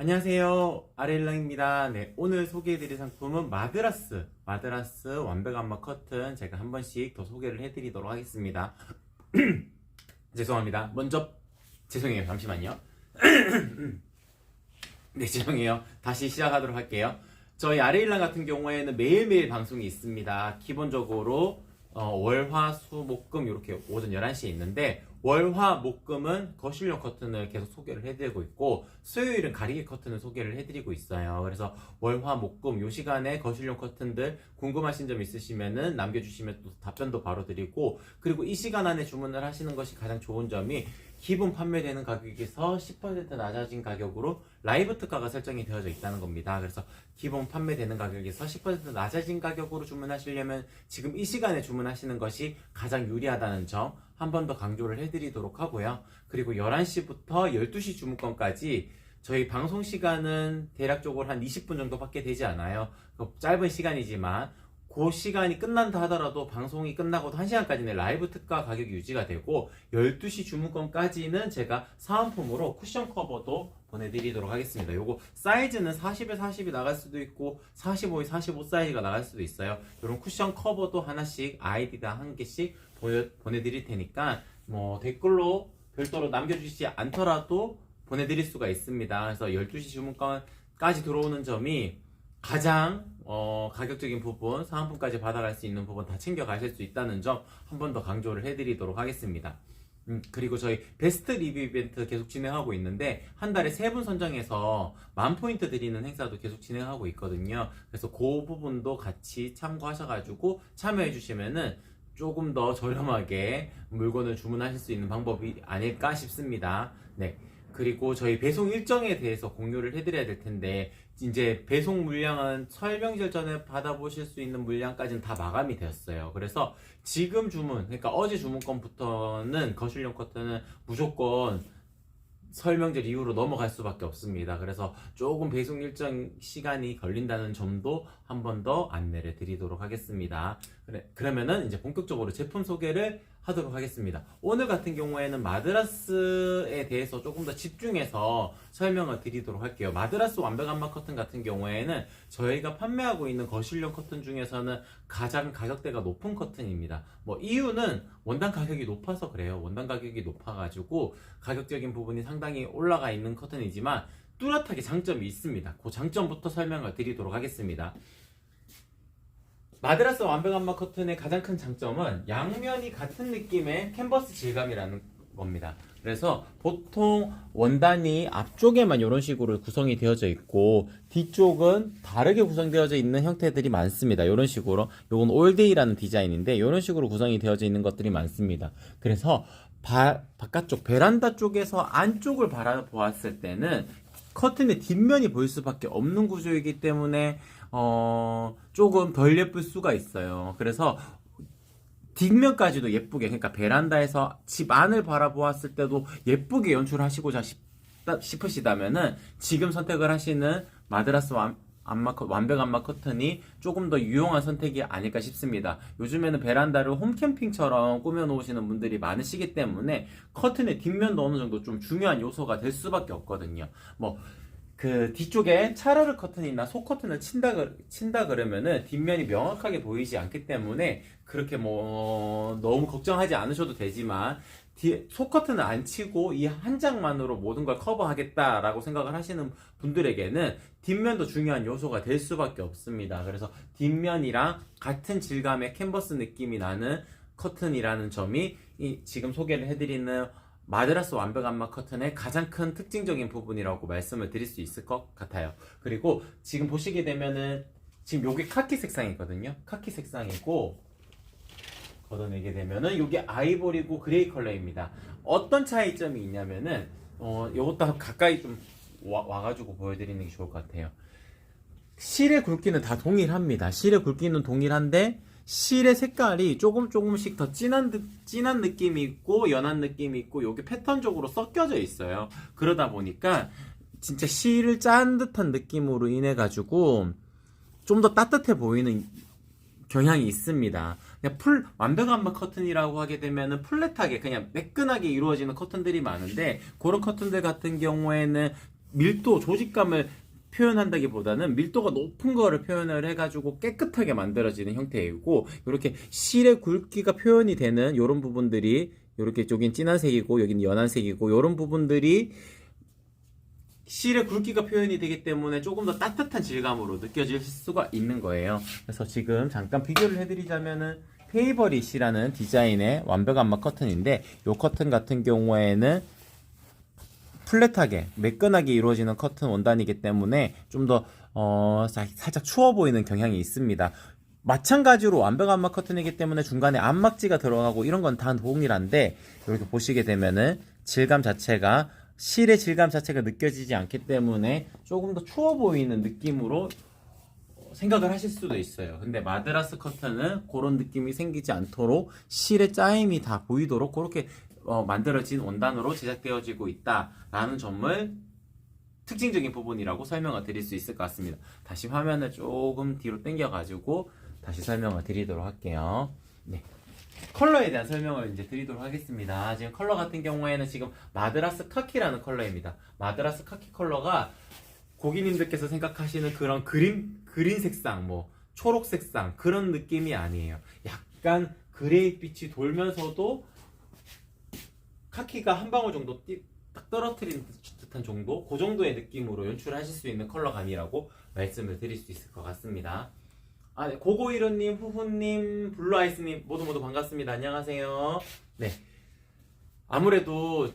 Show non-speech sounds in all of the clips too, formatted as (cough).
안녕하세요. 아레일랑입니다. 네, 오늘 소개해드릴 상품은 마드라스. 마드라스 완벽 안마 커튼 제가 한 번씩 더 소개를 해드리도록 하겠습니다. (clears throat) 죄송합니다. 먼저, 죄송해요. 잠시만요. (clears throat) 네, 죄송해요. 다시 시작하도록 할게요. 저희 아레일랑 같은 경우에는 매일매일 방송이 있습니다. 기본적으로 어, 월, 화, 수, 목금 이렇게 오전 11시에 있는데 월, 화, 목금은 거실용 커튼을 계속 소개를 해드리고 있고 수요일은 가리개 커튼을 소개를 해드리고 있어요. 그래서 월, 화, 목금 요 시간에 거실용 커튼들 궁금하신 점 있으시면은 남겨주시면 또 답변도 바로 드리고 그리고 이 시간 안에 주문을 하시는 것이 가장 좋은 점이 기본 판매되는 가격에서 10% 낮아진 가격으로 라이브 특가가 설정이 되어져 있다는 겁니다. 그래서 기본 판매되는 가격에서 10% 낮아진 가격으로 주문하시려면 지금 이 시간에 주문하시는 것이 가장 유리하다는 점 한 번 더 강조를 해드리도록 하고요. 그리고 11시부터 12시 주문권까지 저희 방송 시간은 대략적으로 한 20분 정도밖에 되지 않아요. 그 짧은 시간이지만 그 시간이 끝난다 하더라도 방송이 끝나고도 1시간까지는 라이브 특가 가격이 유지가 되고 12시 주문권까지는 제가 사은품으로 쿠션 커버도 보내드리도록 하겠습니다. 요거 사이즈는 40에 40이 나갈 수도 있고 45에 45 사이즈가 나갈 수도 있어요. 이런 쿠션 커버도 하나씩 아이디당 한 개씩 보여, 보내드릴 테니까 뭐 댓글로 별도로 남겨주시지 않더라도 보내드릴 수가 있습니다. 그래서 12시 주문권까지 들어오는 점이 가장 어, 가격적인 부분, 사은품까지 받아갈 수 있는 부분 다 챙겨 가실 수 있다는 점 한 번 더 강조를 해드리도록 하겠습니다. 음, 그리고 저희 베스트 리뷰 이벤트 계속 진행하고 있는데 한 달에 세 분 선정해서 만 포인트 드리는 행사도 계속 진행하고 있거든요. 그래서 그 부분도 같이 참고하셔가지고 참여해 주시면은 조금 더 저렴하게 물건을 주문하실 수 있는 방법이 아닐까 싶습니다. 네. 그리고 저희 배송 일정에 대해서 공유를 해드려야 될 텐데 이제 배송 물량은 설명절 전에 받아보실 수 있는 물량까지는 다 마감이 되었어요. 그래서 지금 주문, 그러니까 어제 주문권부터는 거실용 커튼은 무조건 설명절 이후로 넘어갈 수밖에 없습니다. 그래서 조금 배송 일정 시간이 걸린다는 점도 한 번 더 안내를 드리도록 하겠습니다. 그래, 그러면은 이제 본격적으로 제품 소개를 하도록 하겠습니다. 오늘 같은 경우에는 마드라스에 대해서 조금 더 집중해서 설명을 드리도록 할게요. 마드라스 완벽안마 커튼 같은 경우에는 저희가 판매하고 있는 거실용 커튼 중에서는 가장 가격대가 높은 커튼입니다. 뭐 이유는 원단 가격이 높아서 그래요. 원단 가격이 높아가지고 가격적인 부분이 상당히 올라가 있는 커튼이지만 뚜렷하게 장점이 있습니다. 그 장점부터 설명을 드리도록 하겠습니다. 마드라스 완벽 안마 커튼의 가장 큰 장점은 양면이 같은 느낌의 캔버스 질감이라는 겁니다. 그래서 보통 원단이 앞쪽에만 이런 식으로 구성이 되어져 있고 뒤쪽은 다르게 구성되어져 있는 형태들이 많습니다. 이런 식으로 이건 올데이라는 디자인인데 이런 식으로 구성이 되어져 있는 것들이 많습니다. 그래서 바, 바깥쪽 베란다 쪽에서 안쪽을 바라보았을 때는 커튼의 뒷면이 보일 수밖에 없는 구조이기 때문에 어, 조금 덜 예쁠 수가 있어요. 그래서 뒷면까지도 예쁘게, 그러니까 베란다에서 집 안을 바라보았을 때도 예쁘게 연출하시고자 싶다, 싶으시다면은 지금 선택을 하시는 마드라스 완, 안마, 커- 완벽 안마 커튼이 조금 더 유용한 선택이 아닐까 싶습니다. 요즘에는 베란다를 홈캠핑처럼 꾸며 놓으시는 분들이 많으시기 때문에 커튼의 뒷면도 어느 정도 좀 중요한 요소가 될 수밖에 없거든요. 뭐, 그 뒤쪽에 차라르 커튼이나 속 커튼을 친다, 그- 친다 그러면은 뒷면이 명확하게 보이지 않기 때문에 그렇게 뭐 너무 걱정하지 않으셔도 되지만 뒤, 속 커튼을 안 치고 이 한 장만으로 모든 걸 커버하겠다라고 생각을 하시는 분들에게는 뒷면도 중요한 요소가 될 수밖에 없습니다. 그래서 뒷면이랑 같은 질감의 캔버스 느낌이 나는 커튼이라는 점이 이 지금 소개를 해드리는 마드라스 완벽 안마 커튼의 가장 큰 특징적인 부분이라고 말씀을 드릴 수 있을 것 같아요. 그리고 지금 보시게 되면은 지금 요게 카키 색상이거든요. 카키 색상이고 걷어내게 되면은 요게 아이보리고 그레이 컬러입니다. 어떤 차이점이 있냐면은 어 요것도 가까이 좀 와, 와가지고 보여드리는 게 좋을 것 같아요. 실의 굵기는 다 동일합니다. 실의 굵기는 동일한데 실의 색깔이 조금 조금씩 더 진한 느- 진한 느낌이 있고 연한 느낌이 있고 요게 패턴적으로 섞여져 있어요. 그러다 보니까 진짜 실을 짠 듯한 느낌으로 인해 가지고 좀 더 따뜻해 보이는 경향이 있습니다. 그냥 풀 완벽한 막 커튼이라고 하게 되면은 플랫하게 그냥 매끈하게 이루어지는 커튼들이 많은데 그런 커튼들 같은 경우에는 밀도 조직감을 표현한다기보다는 밀도가 높은 거를 표현을 해가지고 깨끗하게 만들어지는 형태이고 이렇게 실의 굵기가 표현이 되는 이런 부분들이 이렇게 여긴 진한 색이고 여기는 연한 색이고 이런 부분들이 실의 굵기가 표현이 되기 때문에 조금 더 따뜻한 질감으로 느껴질 수가 있는 거예요. 그래서 지금 잠깐 비교를 해드리자면은 페이버릿이라는 디자인의 완벽 안마 커튼인데 이 커튼 같은 경우에는 플랫하게 매끈하게 이루어지는 커튼 원단이기 때문에 좀더 어, 사- 살짝 추워 보이는 경향이 있습니다. 마찬가지로 완벽 안마 커튼이기 때문에 중간에 안막지가 들어가고 이런 건 다 동일한데 이렇게 보시게 되면은 질감 자체가 실의 질감 자체가 느껴지지 않기 때문에 조금 더 추워 보이는 느낌으로 생각을 하실 수도 있어요. 근데 마드라스 커튼은 그런 느낌이 생기지 않도록 실의 짜임이 다 보이도록 그렇게 어, 만들어진 원단으로 제작되어지고 있다라는 점을 특징적인 부분이라고 설명을 드릴 수 있을 것 같습니다. 다시 화면을 조금 뒤로 당겨가지고 다시 설명을 드리도록 할게요. 네. 컬러에 대한 설명을 이제 드리도록 하겠습니다. 지금 컬러 같은 경우에는 지금 마드라스 카키라는 컬러입니다. 마드라스 카키 컬러가 고객님들께서 생각하시는 그런 그린 그린 색상, 뭐 초록 색상 그런 느낌이 아니에요. 약간 그레이빛이 돌면서도 카키가 한 방울 정도 띠- 딱 떨어뜨린 듯한 정도, 그 정도의 느낌으로 연출하실 수 있는 컬러감이라고 말씀을 드릴 수 있을 것 같습니다. 아, 네. 고고이로님, 후후님, 블루아이스님 모두 모두 반갑습니다. 안녕하세요. 네. 아무래도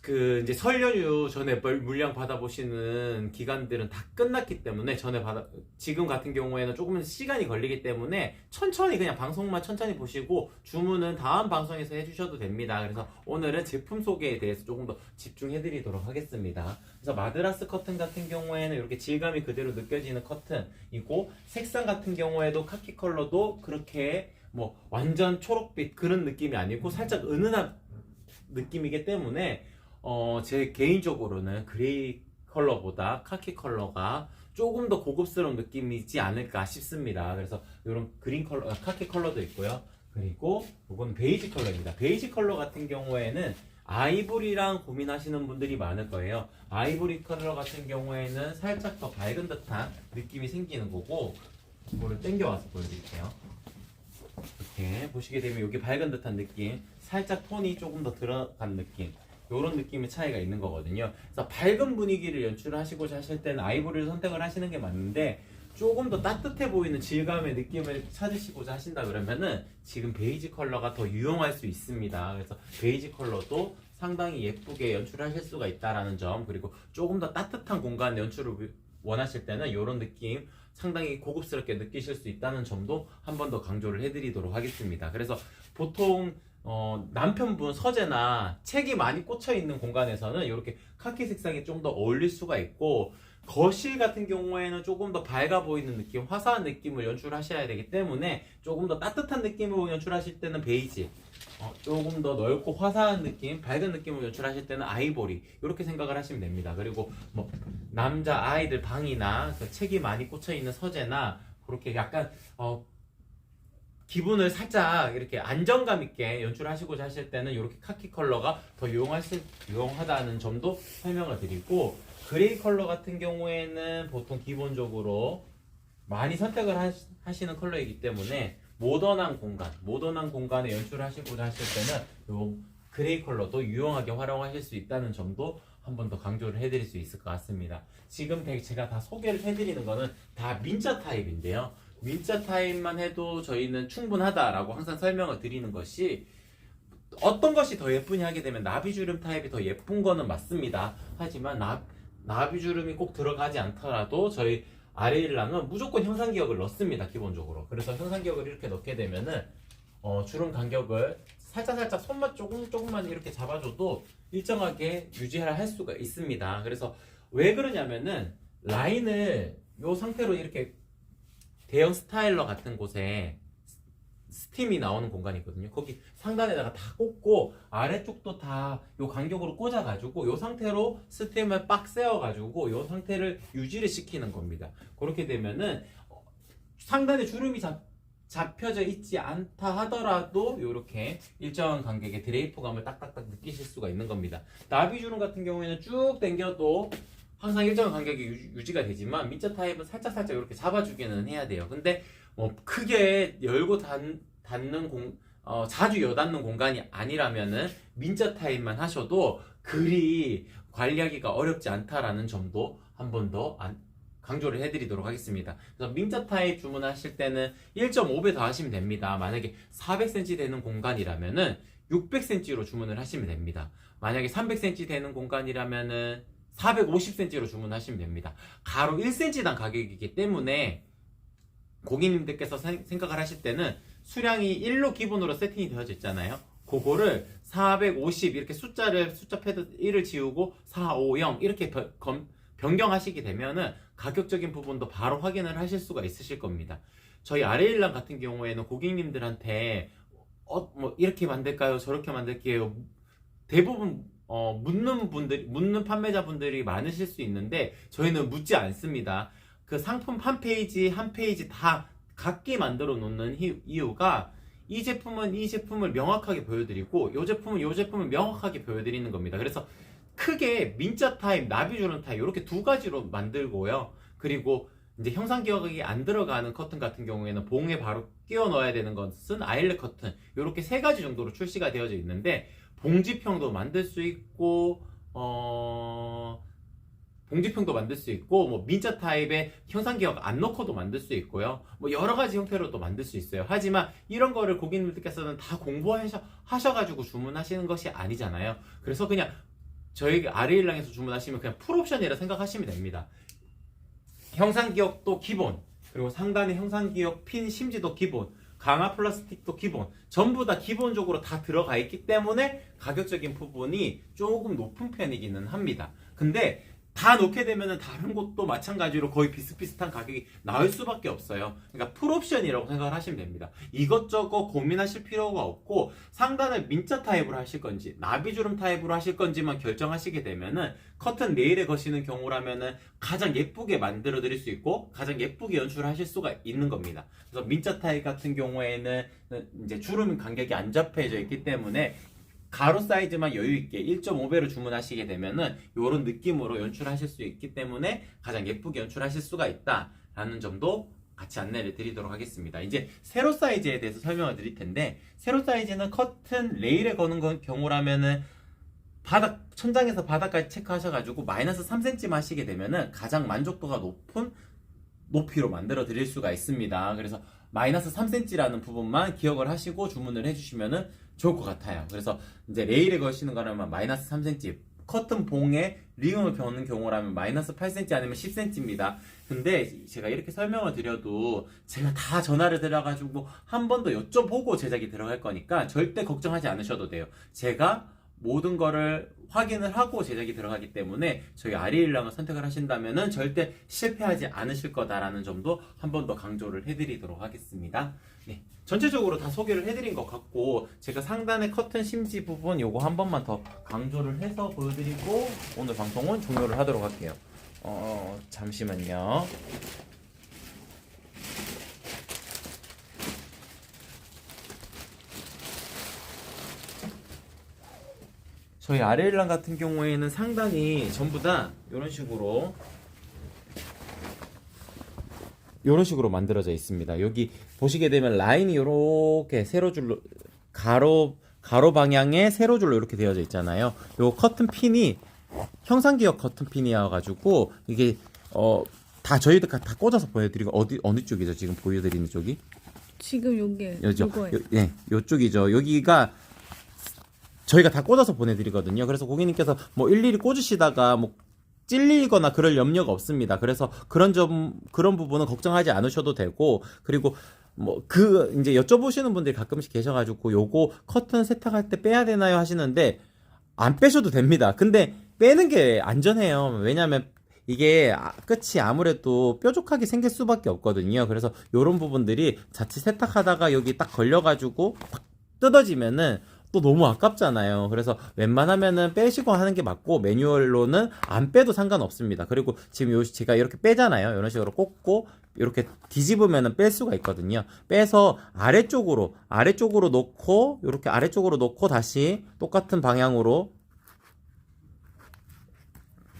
그 이제 설 연휴 전에 물- 물량 받아보시는 기간들은 다 끝났기 때문에 전에 받아 지금 같은 경우에는 조금은 시간이 걸리기 때문에 천천히 그냥 방송만 천천히 보시고 주문은 다음 방송에서 해주셔도 됩니다. 그래서 오늘은 제품 소개에 대해서 조금 더 집중해드리도록 하겠습니다. 그래서 마드라스 커튼 같은 경우에는 이렇게 질감이 그대로 느껴지는 커튼이고 색상 같은 경우에도 카키 컬러도 그렇게 뭐 완전 초록빛 그런 느낌이 아니고 살짝 은은한 느낌이기 때문에 어, 제 개인적으로는 그레이 컬러보다 카키 컬러가 조금 더 고급스러운 느낌이지 않을까 싶습니다. 그래서 이런 그린 컬러, 아, 카키 컬러도 있고요. 그리고 이건 베이지 컬러입니다. 베이지 컬러 같은 경우에는 아이보리랑 고민하시는 분들이 많을 거예요. 아이보리 컬러 같은 경우에는 살짝 더 밝은 듯한 느낌이 생기는 거고, 이거를 당겨와서 보여드릴게요. 이렇게 보시게 되면 여기 밝은 듯한 느낌, 살짝 톤이 조금 더 들어간 느낌, 이런 느낌의 차이가 있는 거거든요. 그래서 밝은 분위기를 연출하시고자 하실 때는 아이보리를 선택을 하시는 게 맞는데 조금 더 따뜻해 보이는 질감의 느낌을 찾으시고자 하신다 그러면은 지금 베이지 컬러가 더 유용할 수 있습니다. 그래서 베이지 컬러도 상당히 예쁘게 연출하실 수가 있다라는 점 그리고 조금 더 따뜻한 공간 연출을 위- 원하실 때는 이런 느낌 상당히 고급스럽게 느끼실 수 있다는 점도 한 번 더 강조를 해드리도록 하겠습니다. 그래서 보통 어, 남편분 서재나 책이 많이 꽂혀 있는 공간에서는 이렇게 카키 색상이 좀 더 어울릴 수가 있고 거실 같은 경우에는 조금 더 밝아 보이는 느낌, 화사한 느낌을 연출하셔야 되기 때문에 조금 더 따뜻한 느낌으로 연출하실 때는 베이지, 어, 조금 더 넓고 화사한 느낌, 밝은 느낌을 연출하실 때는 아이보리 이렇게 생각을 하시면 됩니다. 그리고 뭐 남자 아이들 방이나 그 책이 많이 꽂혀 있는 서재나 그렇게 약간 어, 기분을 살짝 이렇게 안정감 있게 연출하시고자 하실 때는 이렇게 카키 컬러가 더 유용할 수, 유용하다는 점도 설명을 드리고 그레이 컬러 같은 경우에는 보통 기본적으로 많이 선택을 하시, 하시는 컬러이기 때문에 모던한 공간, 모던한 공간에 연출하시고자 하실 때는 요 그레이 컬러도 유용하게 활용하실 수 있다는 점도 한 번 더 강조를 해드릴 수 있을 것 같습니다. 지금 대- 제가 다 소개를 해드리는 거는 다 민자 타입인데요. 민자 타입만 해도 저희는 충분하다라고 항상 설명을 드리는 것이 어떤 것이 더 예쁘냐 하게 되면 나비주름 타입이 더 예쁜 거는 맞습니다. 하지만 나, 나비주름이 꼭 들어가지 않더라도 저희 아레일랑은 무조건 형상기억을 넣습니다. 기본적으로. 그래서 형상기억을 이렇게 넣게 되면은 어, 주름 간격을 살짝 살짝 손만 조금 조금만 이렇게 잡아줘도 일정하게 유지를 할 수가 있습니다. 그래서 왜 그러냐면은 라인을 이 상태로 이렇게 대형 스타일러 같은 곳에 스팀이 나오는 공간이 있거든요. 거기 상단에다가 다 꽂고 아래쪽도 다 요 간격으로 꽂아가지고 요 상태로 스팀을 빡 세워가지고 요 상태를 유지를 시키는 겁니다. 그렇게 되면은 어, 상단에 주름이 잡, 잡혀져 있지 않다 하더라도 이렇게 일정한 간격의 드레이프감을 딱딱딱 느끼실 수가 있는 겁니다. 나비 주름 같은 경우에는 쭉 당겨도 항상 일정한 간격이 유- 유지 가 되지만 민자 타입은 살짝 살짝 이렇게 잡아주기는 해야 돼요. 근데 뭐 크게 열고 닫, 닫는 공 어, 자주 여닫는 공간이 아니라면은 민자 타입만 하셔도 그리 관리하기가 어렵지 않다라는 점도 한 번 더 강조를 해드리도록 하겠습니다. 그래서 민자 타입 주문하실 때는 1.5배 더 하시면 됩니다. 만약에 400cm 되는 공간이라면은 600cm로 주문을 하시면 됩니다. 만약에 300cm 되는 공간이라면은 450cm로 주문하시면 됩니다. 가로 1cm당 가격이기 때문에 고객님들께서 생- 생각을 하실 때는 수량이 1로 기본으로 세팅이 되어져 있잖아요. 그거를 450 이렇게 숫자를 숫자 패드 1을 지우고 450 이렇게 변경하시게 되면은 가격적인 부분도 바로 확인을 하실 수가 있으실 겁니다. 저희 아레일랑 같은 경우에는 고객님들한테 어, 뭐 이렇게 만들까요? 저렇게 만들게요. 대부분 어, 묻는 분들, 묻는 판매자분들이 많으실 수 있는데 저희는 묻지 않습니다. 그 상품 한 페이지 한 페이지 다 각기 만들어 놓는 히- 이유가 이 제품은 이 제품을 명확하게 보여드리고 이 제품은 이 제품을 명확하게 보여드리는 겁니다. 그래서 크게 민자 타입, 나비주름 타입 이렇게 두 가지로 만들고요. 그리고 이제 형상 기억이 안 들어가는 커튼 같은 경우에는 봉에 바로 끼워 넣어야 되는 것은 아일렛 커튼 이렇게 세 가지 정도로 출시가 되어져 있는데 봉지평도 만들 수 있고 어 봉지평도 만들 수 있고 뭐 민자 타입의 형상 기억 안 넣고도 만들 수 있고요. 뭐 여러 가지 형태로도 만들 수 있어요. 하지만 이런 거를 고객님들께서는 다 공부하셔 하셔가지고 주문하시는 것이 아니잖아요. 그래서 그냥 저희 아레일랑에서 주문하시면 그냥 풀옵션이라 생각하시면 됩니다. 형상 기억도 기본 그리고 상단의 형상 기억 핀 심지도 기본 강화 플라스틱도 기본 전부 다 기본적으로 다 들어가 있기 때문에 가격적인 부분이 조금 높은 편이기는 합니다. 근데 다 놓게 되면은 다른 곳도 마찬가지로 거의 비슷비슷한 가격이 나올 수밖에 없어요. 그러니까 풀옵션이라고 생각을 하시면 됩니다. 이것저것 고민하실 필요가 없고 상단을 민자 타입으로 하실 건지 나비주름 타입으로 하실 건지만 결정하시게 되면은 커튼 레일에 거시는 경우라면은 가장 예쁘게 만들어 드릴 수 있고 가장 예쁘게 연출하실 수가 있는 겁니다. 그래서 민자 타입 같은 경우에는 이제 주름 간격이 안 잡혀져 있기 때문에 가로 사이즈만 여유 있게 1.5배로 주문하시게 되면은 이런 느낌으로 연출하실 수 있기 때문에 가장 예쁘게 연출하실 수가 있다라는 점도 같이 안내를 드리도록 하겠습니다. 이제 세로 사이즈에 대해서 설명을 드릴 텐데 세로 사이즈는 커튼 레일에 거는 건 경우라면은 바닥 천장에서 바닥까지 체크하셔가지고 마이너스 3cm 하시게 되면은 가장 만족도가 높은 높이로 만들어 드릴 수가 있습니다. 그래서 마이너스 3cm라는 부분만 기억을 하시고 주문을 해주시면은 좋을 것 같아요. 그래서 이제 레일에 거시는 거라면 마이너스 3cm, 커튼 봉에 링을 겨는 경우라면 마이너스 8cm 아니면 10cm입니다. 근데 제가 이렇게 설명을 드려도 제가 다 전화를 드려가지고 한 번 더 여쭤보고 제작이 들어갈 거니까 절대 걱정하지 않으셔도 돼요. 제가 모든 거를 확인을 하고 제작이 들어가기 때문에 저희 아리일랑을 선택을 하신다면은 절대 실패하지 않으실 거다라는 점도 한 번 더 강조를 해드리도록 하겠습니다. 네, 전체적으로 다 소개를 해드린 것 같고 제가 상단의 커튼 심지 부분 요거 한 번만 더 강조를 해서 보여드리고 오늘 방송은 종료를 하도록 할게요. 어 잠시만요. 저희 아레일랑 같은 경우에는 상단이 전부 다 이런 식으로 이런 식으로 만들어져 있습니다. 여기 보시게 되면 라인이 이렇게 세로줄로 가로 가로 방향의 세로줄로 이렇게 되어져 있잖아요. 요 커튼 핀이 형상기역 커튼 핀이어가지고 이게 어 다 저희들 다 꽂아서 보여드리고 어디 어느 쪽이죠 지금 보여드리는 쪽이 지금 요게. 요거예요. 요, 예, 요쪽이죠. 여기가 저희가 다 꽂아서 보내드리거든요. 그래서 고객님께서 뭐 일일이 꽂으시다가 뭐 찔리거나 그럴 염려가 없습니다. 그래서 그런 점 그런 부분은 걱정하지 않으셔도 되고 그리고 뭐 그 이제 여쭤보시는 분들이 가끔씩 계셔가지고 요거 커튼 세탁할 때 빼야 되나요 하시는데 안 빼셔도 됩니다. 근데 빼는 게 안전해요. 왜냐하면 이게 아- 끝이 아무래도 뾰족하게 생길 수밖에 없거든요. 그래서 이런 부분들이 자칫 세탁하다가 여기 딱 걸려가지고 팍 뜯어지면은 또 너무 아깝잖아요. 그래서 웬만하면은 빼시고 하는 게 맞고 매뉴얼로는 안 빼도 상관없습니다. 그리고 지금 요 제가 이렇게 빼잖아요. 이런 식으로 꽂고 이렇게 뒤집으면은 뺄 수가 있거든요. 빼서 아래쪽으로 아래쪽으로 놓고 이렇게 아래쪽으로 놓고 다시 똑같은 방향으로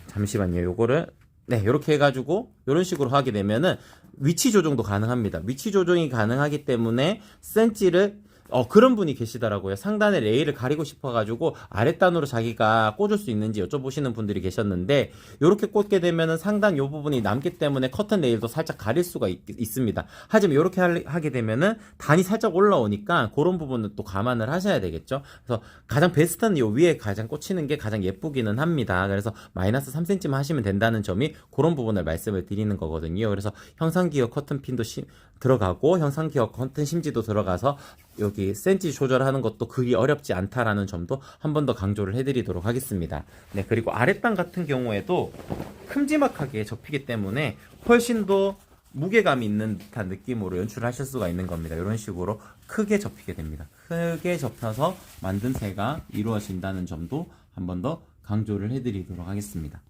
잠시만요. 요거를 네, 이렇게 해가지고 이런 식으로 하게 되면은 위치 조정도 가능합니다. 위치 조정이 가능하기 때문에 센치를 어 그런 분이 계시더라고요. 상단에 레일을 가리고 싶어가지고 아랫단으로 자기가 꽂을 수 있는지 여쭤보시는 분들이 계셨는데 이렇게 꽂게 되면은 상단 요 부분이 남기 때문에 커튼 레일도 살짝 가릴 수가 있, 습니다 하지만 이렇게 하게 되면은 단이 살짝 올라오니까 그런 부분은 또 감안을 하셔야 되겠죠. 그래서 가장 베스트는 요 위에 가장 꽂히는 게 가장 예쁘기는 합니다. 그래서 마이너스 3cm만 하시면 된다는 점이 그런 부분을 말씀을 드리는 거거든요. 그래서 형상기어 커튼 핀도 시- 들어가고 형상기어 커튼 심지도 들어가서 여기 센치 조절하는 것도 그리 어렵지 않다라는 점도 한 번 더 강조를 해드리도록 하겠습니다. 네, 그리고 아랫단 같은 경우에도 큼지막하게 접히기 때문에 훨씬 더 무게감 있는 듯한 느낌으로 연출하실 수가 있는 겁니다. 이런 식으로 크게 접히게 됩니다. 크게 접혀서 만듦새가 이루어진다는 점도 한 번 더 강조를 해드리도록 하겠습니다.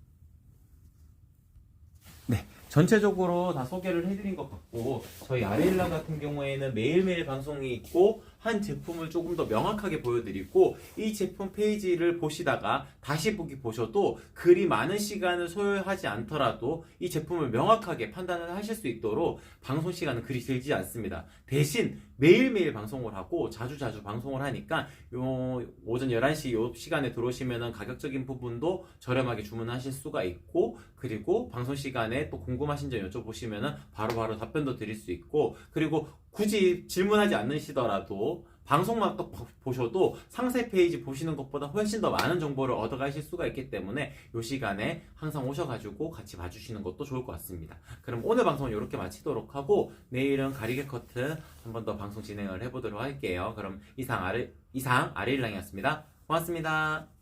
네, 전체적으로 다 소개를 해드린 것 같고 저희 아레일람 같은 경우에는 매일매일 방송이 있고 한 제품을 조금 더 명확하게 보여드리고 이 제품 페이지를 보시다가 다시 보기 보셔도 그리 많은 시간을 소요하지 않더라도 이 제품을 명확하게 판단을 하실 수 있도록 방송 시간은 그리 길지 않습니다. 대신 매일매일 방송을 하고 자주자주 방송을 하니까 요 오전 11시 요 시간에 들어오시면은 가격적인 부분도 저렴하게 주문하실 수가 있고 그리고 방송 시간에 또 궁금하신 점 여쭤보시면은 바로바로 답변도 드릴 수 있고 그리고 굳이 질문하지 않으시더라도 방송만 또 보- 보셔도 상세 페이지 보시는 것보다 훨씬 더 많은 정보를 얻어가실 수가 있기 때문에 이 시간에 항상 오셔가지고 같이 봐주시는 것도 좋을 것 같습니다. 그럼 오늘 방송은 이렇게 마치도록 하고 내일은 가리개 커튼 한 번 더 방송 진행을 해보도록 할게요. 그럼 이상 아래 이상 아래일랑이었습니다. 고맙습니다.